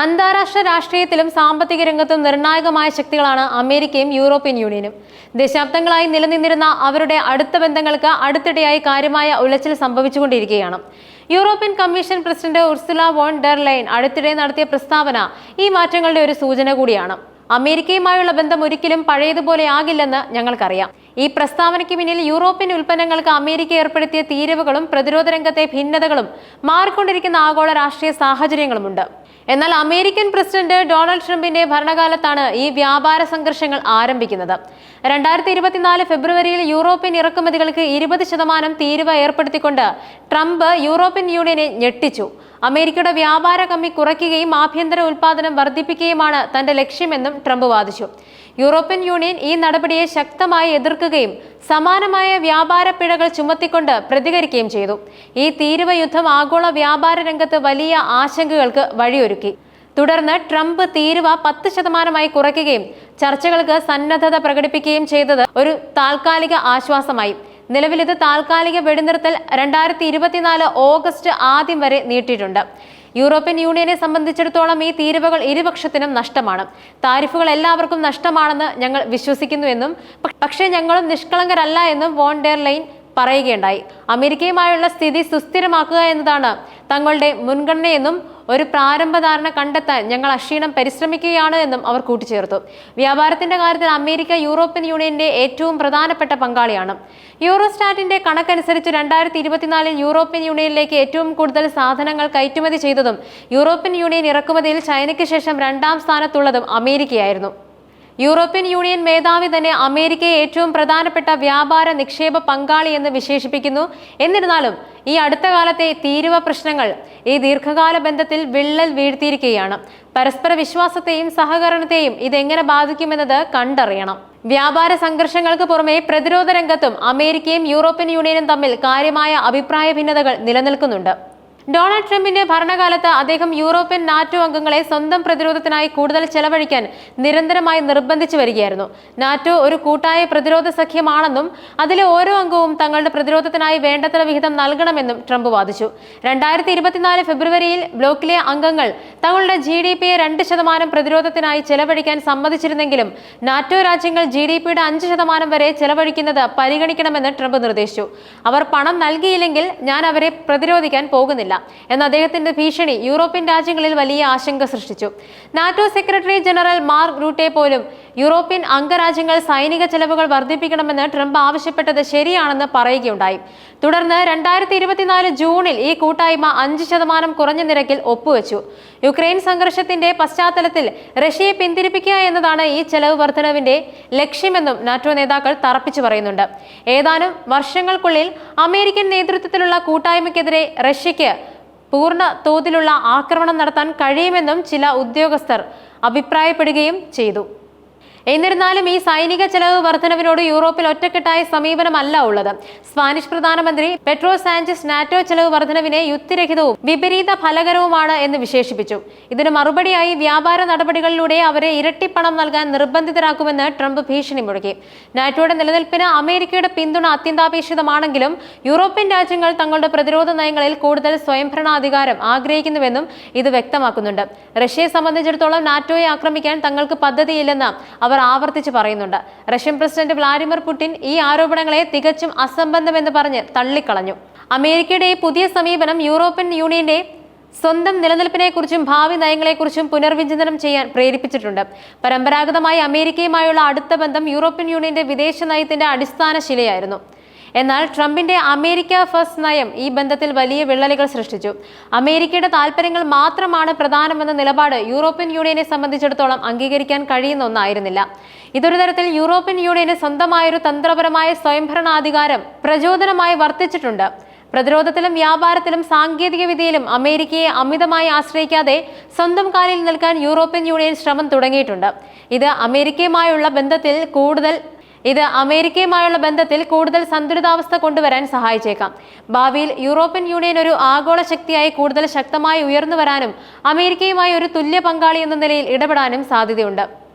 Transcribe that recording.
അന്താരാഷ്ട്ര രാഷ്ട്രീയത്തിലും സാമ്പത്തിക രംഗത്തും നിർണായകമായ ശക്തികളാണ് അമേരിക്കയും യൂറോപ്യൻ യൂണിയനും. ദശാബ്ദങ്ങളായി നിലനിന്നിരുന്ന അവരുടെ അടുത്ത ബന്ധങ്ങൾക്ക് അടുത്തിടെയായി കാര്യമായ ഉലച്ചിൽ സംഭവിച്ചുകൊണ്ടിരിക്കുകയാണ്. European Commission president Ursula von der Leyen അടുത്തിടെ നടത്തിയ പ്രസ്താവന ഈ മാറ്റങ്ങളുടെ ഒരു സൂചന കൂടിയാണ്. അമേരിക്കയുമായുള്ള ബന്ധം ഒരിക്കലും പഴയതുപോലെ ആകില്ലെന്ന് ഞങ്ങൾക്കറിയാം. ഈ പ്രസ്താവനയ്ക്ക് പിന്നിൽ യൂറോപ്യൻ ഉൽപ്പന്നങ്ങൾക്ക് അമേരിക്ക ഏർപ്പെടുത്തിയ തീരുവകളും പ്രതിരോധ രംഗത്തെ ഭിന്നതകളും മാറിക്കൊണ്ടിരിക്കുന്ന ആഗോള രാഷ്ട്രീയ സാഹചര്യങ്ങളുമുണ്ട്. എന്നാൽ അമേരിക്കൻ പ്രസിഡന്റ് ഡൊണാൾഡ് ട്രംപിന്റെ ഭരണകാലത്താണ് ഈ വ്യാപാര സംഘർഷങ്ങൾ ആരംഭിക്കുന്നത്. രണ്ടായിരത്തി ഇരുപത്തിനാല് ഫെബ്രുവരിയിൽ യൂറോപ്യൻ ഇറക്കുമതികൾക്ക് ഇരുപത് ശതമാനം തീരുവ ഏർപ്പെടുത്തിക്കൊണ്ട് ട്രംപ് യൂറോപ്യൻ യൂണിയനെ ഞെട്ടിച്ചു. അമേരിക്കയുടെ വ്യാപാര കമ്മി കുറയ്ക്കുകയും ആഭ്യന്തര ഉൽപാദനം വർദ്ധിപ്പിക്കുകയുമാണ് തന്റെ ലക്ഷ്യമെന്നും ട്രംപ് വാദിച്ചു. യൂറോപ്യൻ യൂണിയൻ ഈ നടപടിയെ ശക്തമായി എതിർക്കുകയും സമാനമായ വ്യാപാര പിഴകൾ ചുമത്തിക്കൊണ്ട് പ്രതികരിക്കുകയും ചെയ്തു. ഈ തീരുവ യുദ്ധം ആഗോള വ്യാപാര രംഗത്ത് വലിയ ആശങ്കകൾക്ക് വഴിയൊരുക്കി. തുടർന്ന് ട്രംപ് തീരുവ പത്ത് ശതമാനമായി കുറയ്ക്കുകയും ചർച്ചകൾക്ക് സന്നദ്ധത പ്രകടിപ്പിക്കുകയും ചെയ്തത് ഒരു താൽക്കാലിക ആശ്വാസമായി. നിലവിൽ ഇത് താൽക്കാലിക വെടിനിർത്തൽ രണ്ടായിരത്തി ഇരുപത്തിനാല് ഓഗസ്റ്റ് ആദ്യം വരെ നീട്ടിയിട്ടുണ്ട്. യൂറോപ്യൻ യൂണിയനെ സംബന്ധിച്ചിടത്തോളം ഈ തീരുവകൾ ഇരുപക്ഷത്തിനും നഷ്ടമാണ്. താരിഫുകൾ എല്ലാവർക്കും നഷ്ടമാണെന്ന് ഞങ്ങൾ വിശ്വസിക്കുന്നുവെന്നും പക്ഷേ ഞങ്ങളും നിഷ്കളങ്കരല്ല എന്നും വോൺ ഡെർ ലൈൻ പറയുകയുണ്ടായി. അമേരിക്കയുമായുള്ള സ്ഥിതി സുസ്ഥിരമാക്കുക എന്നതാണ് തങ്ങളുടെ മുൻഗണനയെന്നും ഒരു പ്രാരംഭ ധാരണ കണ്ടെത്താൻ ഞങ്ങൾ അക്ഷീണം പരിശ്രമിക്കുകയാണ് എന്നും അവർ കൂട്ടിച്ചേർത്തു. വ്യാപാരത്തിന്റെ കാര്യത്തിൽ അമേരിക്ക യൂറോപ്യൻ യൂണിയന്റെ ഏറ്റവും പ്രധാനപ്പെട്ട പങ്കാളിയാണ്. യൂറോസ്റ്റാറ്റിന്റെ കണക്കനുസരിച്ച് രണ്ടായിരത്തി ഇരുപത്തിനാലിൽ യൂറോപ്യൻ യൂണിയനിലേക്ക് ഏറ്റവും കൂടുതൽ സാധനങ്ങൾ കയറ്റുമതി ചെയ്തതും യൂറോപ്യൻ യൂണിയൻ ഇറക്കുമതിയിൽ ചൈനയ്ക്ക് ശേഷം രണ്ടാം സ്ഥാനത്തുള്ളതും അമേരിക്കയായിരുന്നു. യൂറോപ്യൻ യൂണിയൻ മേധാവി തന്നെ അമേരിക്കയെ ഏറ്റവും പ്രധാനപ്പെട്ട വ്യാപാര നിക്ഷേപ പങ്കാളി എന്ന് വിശേഷിപ്പിക്കുന്നു. എന്നിരുന്നാലും ഈ അടുത്ത കാലത്തെ തീരുവ പ്രശ്നങ്ങൾ ഈ ദീർഘകാല ബന്ധത്തിൽ വിള്ളൽ വീഴ്ത്തിയിരിക്കുകയാണ്. പരസ്പര വിശ്വാസത്തെയും സഹകരണത്തെയും ഇതെങ്ങനെ ബാധിക്കുമെന്നത് കണ്ടറിയണം. വ്യാപാര സംഘർഷങ്ങൾക്ക് പുറമെ പ്രതിരോധ രംഗത്തും അമേരിക്കയും യൂറോപ്യൻ യൂണിയനും തമ്മിൽ കാര്യമായ അഭിപ്രായ ഭിന്നതകൾ നിലനിൽക്കുന്നുണ്ട്. ഡൊണാൾഡ് ട്രംപിന്റെ ഭരണകാലത്ത് അദ്ദേഹം യൂറോപ്യൻ നാറ്റോ അംഗങ്ങളെ സ്വന്തം പ്രതിരോധത്തിനായി കൂടുതൽ ചെലവഴിക്കാൻ നിരന്തരമായി നിർബന്ധിച്ചു വരികയായിരുന്നു. നാറ്റോ ഒരു കൂട്ടായ പ്രതിരോധ സഖ്യമാണെന്നും അതിലെ ഓരോ അംഗവും തങ്ങളുടെ പ്രതിരോധത്തിനായി വേണ്ടത്ര വിഹിതം നൽകണമെന്നും ട്രംപ് വാദിച്ചു. രണ്ടായിരത്തി ഇരുപത്തിനാല് ഫെബ്രുവരിയിൽ ബ്ലോക്കിലെ അംഗങ്ങൾ തങ്ങളുടെ ജി ഡി പിയെ രണ്ട് ശതമാനം പ്രതിരോധത്തിനായി ചെലവഴിക്കാൻ സമ്മതിച്ചിരുന്നെങ്കിലും നാറ്റോ രാജ്യങ്ങൾ ജി ഡി പിയുടെ അഞ്ച് ശതമാനം വരെ ചെലവഴിക്കുന്നത് പരിഗണിക്കണമെന്ന് ട്രംപ് നിർദ്ദേശിച്ചു. അവർ പണം നൽകിയില്ലെങ്കിൽ ഞാൻ അവരെ പ്രതിരോധിക്കാൻ പോകുന്നില്ല എന്ന അദ്ദേഹത്തിന്റെ ഭീഷണി യൂറോപ്യൻ രാജ്യങ്ങളിൽ വലിയ ആശങ്ക സൃഷ്ടിച്ചു. NATO secretary general Mark Rutte പോലും യൂറോപ്യൻ അംഗരാജ്യങ്ങൾ സൈനിക ചെലവുകൾ വർദ്ധിപ്പിക്കണമെന്ന് ട്രംപ് ആവശ്യപ്പെട്ടത് ശരിയാണെന്ന് പറയുകയുണ്ടായി. തുടർന്ന് രണ്ടായിരത്തി ഇരുപത്തിനാല് ജൂണിൽ ഈ കൂട്ടായ്മ അഞ്ച് ശതമാനം കുറഞ്ഞ നിരക്കിൽ ഒപ്പുവെച്ചു. യുക്രൈൻ സംഘർഷത്തിന്റെ പശ്ചാത്തലത്തിൽ റഷ്യയെ പിന്തിരിപ്പിക്കുക എന്നതാണ് ഈ ചെലവ് വർധനവിന്റെ ലക്ഷ്യമെന്നും നാറ്റോ നേതാക്കൾ തറപ്പിച്ചു പറയുന്നുണ്ട്. ഏതാനും വർഷങ്ങൾക്കുള്ളിൽ അമേരിക്കൻ നേതൃത്വത്തിലുള്ള കൂട്ടായ്മയ്ക്കെതിരെ റഷ്യയ്ക്ക് പൂർണ തോതിലുള്ള ആക്രമണം നടത്താൻ കഴിയുമെന്നും ചില ഉദ്യോഗസ്ഥർ അഭിപ്രായപ്പെടുകയും ചെയ്തു. എന്നിരുന്നാലും ഈ സൈനിക ചെലവ് വർധനവിനോട് യൂറോപ്പിൽ ഒറ്റക്കെട്ടായ സമീപനമല്ല ഉള്ളത്. സ്പാനിഷ് പ്രധാനമന്ത്രി പെട്രോ സാഞ്ചസ് നാറ്റോ ചെലവ് വർധനവിനെ യുക്തിരഹിതവും വിപരീത ഫലകരവുമാണ് എന്ന് വിശേഷിപ്പിച്ചു. ഇതിന് മറുപടിയായി വ്യാപാര നടപടികളിലൂടെ അവരെ ഇരട്ടിപ്പണം നൽകാൻ നിർബന്ധിതരാക്കുമെന്ന് ട്രംപ് ഭീഷണി മുഴക്കി. നാറ്റോയുടെ നിലനിൽപ്പിന് അമേരിക്കയുടെ പിന്തുണ അത്യന്താപേക്ഷിതമാണെങ്കിലും യൂറോപ്യൻ രാജ്യങ്ങൾ തങ്ങളുടെ പ്രതിരോധ നയങ്ങളിൽ കൂടുതൽ സ്വയംഭരണാധികാരം ആഗ്രഹിക്കുന്നുവെന്നും ഇത് വ്യക്തമാക്കുന്നുണ്ട്. റഷ്യയെ സംബന്ധിച്ചിടത്തോളം നാറ്റോയെ ആക്രമിക്കാൻ തങ്ങൾക്ക് പദ്ധതിയില്ലെന്ന് അവർ ആവർത്തിച്ച് പറയുന്നുണ്ട്. റഷ്യൻ പ്രസിഡന്റ് വ്ളാഡിമിർ പുടിൻ ഈ ആരോപണങ്ങളെ തികച്ചും അസംബന്ധമെന്ന് പറഞ്ഞ് തള്ളിക്കളഞ്ഞു. അമേരിക്കയുടെ ഈ പുതിയ സമീപനം യൂറോപ്യൻ യൂണിയന്റെ സ്വന്തം നിലനിൽപ്പിനെക്കുറിച്ചും ഭാവി നയങ്ങളെക്കുറിച്ചും പുനർവിചിന്തനം ചെയ്യാൻ പ്രേരിപ്പിച്ചിട്ടുണ്ട്. പരമ്പരാഗതമായി അമേരിക്കയുമായുള്ള അടുത്ത ബന്ധം യൂറോപ്യൻ യൂണിയന്റെ വിദേശ നയത്തിന്റെ അടിസ്ഥാന ശിലയായിരുന്നു എന്നാൽ ട്രംപിന്റെ അമേരിക്ക ഫസ്റ്റ് നയം ഈ ബന്ധത്തിൽ വലിയ വിള്ളലുകൾ സൃഷ്ടിച്ചു. അമേരിക്കയുടെ താൽപ്പര്യങ്ങൾ മാത്രമാണ് പ്രധാനമെന്ന നിലപാട് യൂറോപ്യൻ യൂണിയനെ സംബന്ധിച്ചിടത്തോളം അംഗീകരിക്കാൻ കഴിയുന്ന ഒന്നായിരുന്നില്ല. ഇതൊരു തരത്തിൽ യൂറോപ്യൻ യൂണിയന് സ്വന്തമായൊരു തന്ത്രപരമായ സ്വയംഭരണാധികാരം പ്രചോദനമായി വർത്തിച്ചിട്ടുണ്ട്. പ്രതിരോധത്തിലും വ്യാപാരത്തിലും സാങ്കേതിക വിദ്യയിലും അമേരിക്കയെ അമിതമായി ആശ്രയിക്കാതെ സ്വന്തം കാലിൽ നിൽക്കാൻ യൂറോപ്യൻ യൂണിയൻ ശ്രമം തുടങ്ങിയിട്ടുണ്ട്. ഇത് അമേരിക്കയുമായുള്ള ബന്ധത്തിൽ കൂടുതൽ ഇത് അമേരിക്കയുമായുള്ള ബന്ധത്തിൽ കൂടുതൽ സന്തുലിതാവസ്ഥ കൊണ്ടുവരാൻ സഹായിച്ചേക്കാം. ഭാവിയിൽ യൂറോപ്യൻ യൂണിയൻ ഒരു ആഗോള ശക്തിയായി കൂടുതൽ ശക്തമായി ഉയർന്നു വരാനും അമേരിക്കയുമായി ഒരു തുല്യ പങ്കാളി എന്ന നിലയിൽ ഇടപെടാനും സാധ്യതയുണ്ട്.